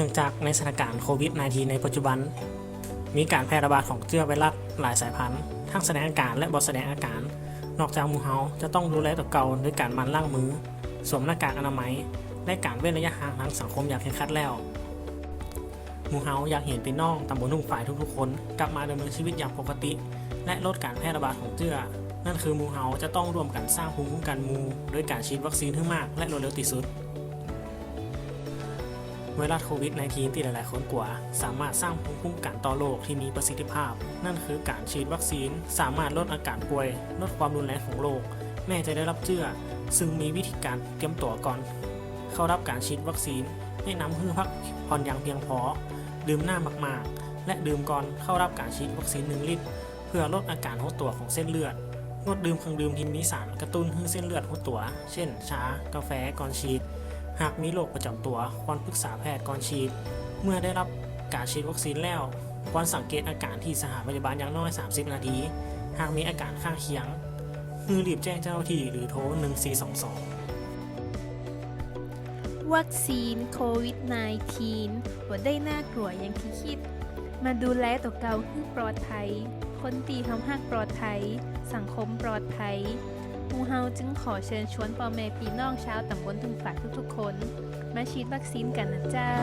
นื่องจากในสถานการณ์โควิด -19 ในปัจจุบัน มีการแพร่ระบาดของเชื้อไวรัสหลายสายพันธุ์ ทั้งแสดงอาการและบ่แสดงอาการ นอกจากมูเฮาจะต้องดูแลตัวเก่าด้วยการมันล้างมือ สวมหน้ากากอนามัย และการเว้นระยะห่างทางสังคมอย่างเคร่งครัดแล้วมูเฮาอยากเห็นพี่น้องตำบลทุ่งฝ่ายทุกๆ คนกลับมาดำเนินชีวิตอย่างปกติ และลดการแพร่ระบาดของเชื้อนั่นคือมูเฮาจะต้องร่วมกันสร้างภูมิคุ้มกันมูด้วยการฉีดวัคซีนให้มากและรวดเร็วที่สุด ไวรัสโควิด -19 ที่หลายๆ คนกลัว สามารถสร้างภูมิคุ้มกันต่อโรคที่มีประสิทธิภาพ นั่นคือการฉีดวัคซีน สามารถลดอาการป่วย ลดความรุนแรงของโรคแม้จะได้รับเชื้อซึ่งมีวิธีการเตรียมตัวก่อน เข้ารับการฉีดวัคซีนแนะนำให้พักผ่อนอย่างเพียงพอ ดื่มน้ำมากๆ และดื่มก่อนเข้ารับการฉีดวัคซีน 1 ลิตร เพื่อลดอาการหดตัวของเส้นเลือดงดดื่มเครื่องดื่มที่มีสารกระตุ้นให้เส้นเลือดหดตัว เช่น ชา กาแฟก่อนฉีด หากมีโรคประจำตัวควรปรึกษาแพทย์ก่อนฉีด เมื่อได้รับการฉีดวัคซีนแล้วควรสังเกตอาการที่สถานพยาบาลอย่างน้อย 30 นาที หากมีอาการข้างเคียงคือรีบแจ้งเจ้าหน้าที่หรือโทร 1422 วัคซีนโควิด -19 บ่ได้น่ากลัวอย่างที่คิด มาดูแลตัวเก่าคือปลอดภัย คนตีทำหักปลอดภัย สังคมปลอดภัย หมูเฮาจึงขอเชิญชวนพ่อแม่พี่น้องชาวตำบลทุ่งฝากทุกๆคน มาฉีดวัคซีนกันนะเจ้า